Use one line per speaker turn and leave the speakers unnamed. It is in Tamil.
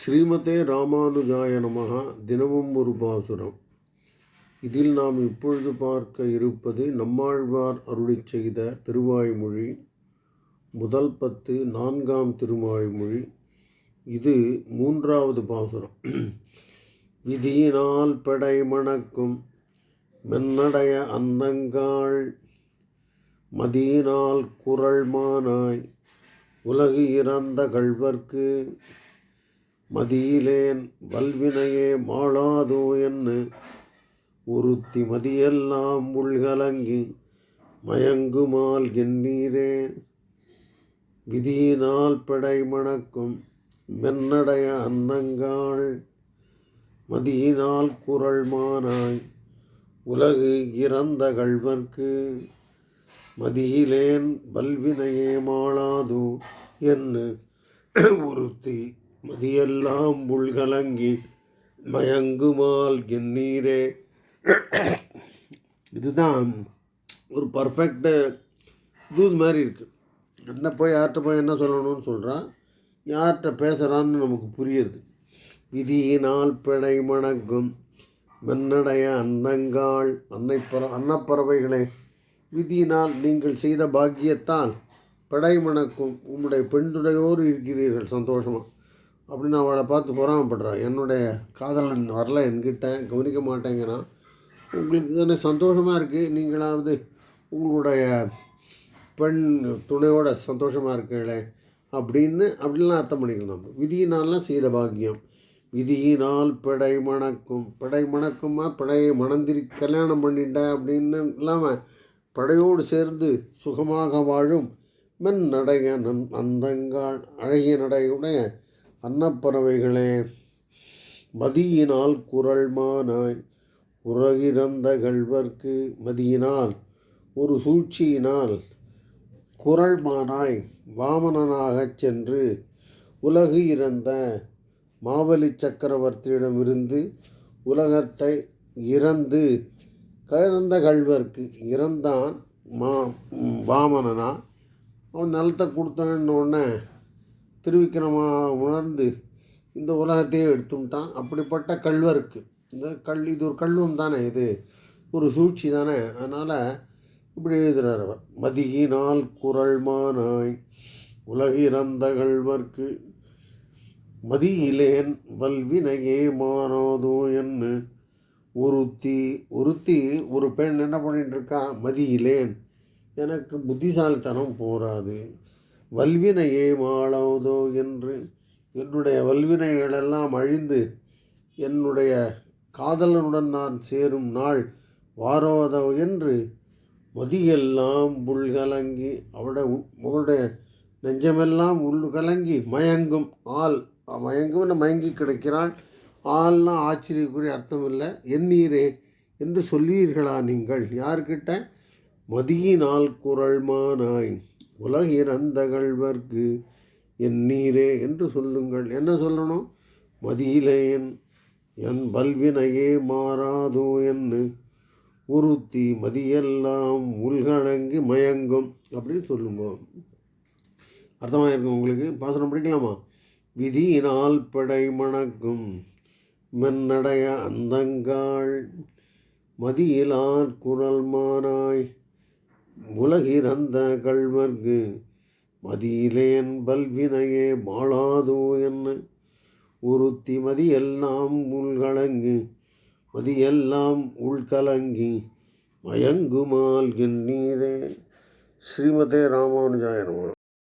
ஸ்ரீமதே ராமானுஜாய நமகா தினமும் ஒரு பாசுரம். இதில் நாம் இப்பொழுது பார்க்க இருப்பது நம்மாழ்வார் அருளிச் செய்த திருவாய்மொழி முதல் பத்து நான்காம் திருவாய்மொழி. இது மூன்றாவது பாசுரம். விதியினால் படை மணக்கும் மென்னடைய அன்னங்காள் மதியினால் குரல்மானாய் உலகு இறந்த கள்வர்க்கு மதியிலேன் வல்வினையே மாளாதோ என்ன ஒருத்தி மதியெல்லாம் உள்கலங்கி மயங்குமால் எண்ணீரே. விதியினால் படை மணக்கும் மென்னடைய அன்னங்காள் மதியினால் குரல் மானாய் உலகு இறந்த கள்வர்க்கு மதியிலேன் வல்வினையே மாளாதோ என்ன ஒருத்தி மதியெல்லாம் உள்கலங்கி மயங்குமால் எண்ணீரே இதுதான் ஒரு பர்ஃபெக்டு இது மாதிரி இருக்குது என்ன போய் யார்கிட்ட போய் என்ன சொல்லணும்னு சொல்கிறான் யார்கிட்ட பேசுகிறான்னு நமக்கு புரியுது. விதியினால் பிழை மணங்கும் மென்னடைய அன்னங்காள் அன்னை அன்னப்பறவைகளே விதியினால் நீங்கள் செய்த பாக்கியத்தால் படை மணக்கும். உம்முடைய பெண்துடையோடு இருக்கிறீர்கள் சந்தோஷமாக அப்படின்னு அவளை பார்த்து பொறாமப்படுறான். என்னுடைய காதலன் வரல என்கிட்ட கவனிக்க மாட்டேங்கிறான். உங்களுக்கு தானே சந்தோஷமாக இருக்குது நீங்களாவது உங்களுடைய பெண் துணையோட சந்தோஷமாக இருக்கீங்களே அப்படின்னு அப்படிலாம் அர்த்தம் பண்ணிக்கலாம் நம்ம. விதியினாலாம் செய்த பாக்கியம். விதியினால் பிடை மணக்கும். பிடை மணக்குமா? பிடையை மணந்திரி கல்யாணம் பண்ணிட்டேன் அப்படின்னு இல்லாமல் படையோடு சேர்ந்து சுகமாக வாழும் மென் நடைய நன் அந்தங்கால் அழகிய நடையுடைய அன்னப்பறவைகளே மதியினால் குரல் மானாய் உறகிறந்த கள்வர்க்கு மதியினால் ஒரு சூழ்ச்சியினால் குரல் மானாய் வாமனனாகச் சென்று உலகு இறந்த மாவலி சக்கரவர்த்தியிடமிருந்து உலகத்தை இறந்து கறந்த கழ்வர்க்கு இறந்தான் மா வாமனனா அவன் நிலத்தை கொடுத்தான்னு திருவிக்கிரமா உணர்ந்து இந்த உலகத்தையே எடுத்துட்டான். அப்படிப்பட்ட கல்வருக்கு இந்த கல் இது ஒரு கல்வம் தானே இது ஒரு சூழ்ச்சி தானே. அதனால் இப்படி எழுதுகிறார் அவர். மதியினால் குரல்மானாய் உலகிறந்த கல்வர்க்கு மதியிலேன் வல்வினையே மாறாதோ என்று ஒருத்தி ஒருத்தி ஒரு பெண் என்ன பண்ணிட்டு இருக்கா? மதியிலேன். எனக்கு புத்திசாலித்தனம் போராது. வல்வினையே மாளாவதோ என்று என்னுடைய வல்வினைகளெல்லாம் அழிந்து என்னுடைய காதலனுடன் நான் சேரும் நாள் வாரோதோ என்று மதியெல்லாம் உள்கலங்கி அவட அவருடைய நெஞ்சமெல்லாம் உள்கலங்கி மயங்கும் ஆள் மயங்கும் மயங்கி கிடைக்கிறாள். ஆள்லாம் ஆச்சரியக்குரிய அர்த்தம் இல்லை எண்ணீரே என்று சொல்லீர்களா நீங்கள்? யார்கிட்ட? மதியினால் குரல் மானாய். உலகிறந்தகழ்வர்க்கு என் நீரே என்று சொல்லுங்கள். என்ன சொல்லணும்? மதியிலேன் என் பல்வினையே மாறாதோ என்று உறுத்தி மதியெல்லாம் உள்கணங்கி மயங்கும் அப்படின்னு சொல்லுவோம் அர்த்தமாக இருக்கும் உங்களுக்கு? பாசனம் படிக்கலாமா? விதியினால் படை மணக்கும் மென்னடைய அந்தங்காள் மதியிலார் குரல் மானாய் உலகிறந்த கள்வர்க்கு மதியிலேன் பல்வினையே மாளாதோ என்ன? உறுத்தி மதியெல்லாம் உள்கலங்கு மதியெல்லாம் உள்கலங்கி மயங்குமால் என் நீரே. ஸ்ரீமதே ராமானுஜாய நம.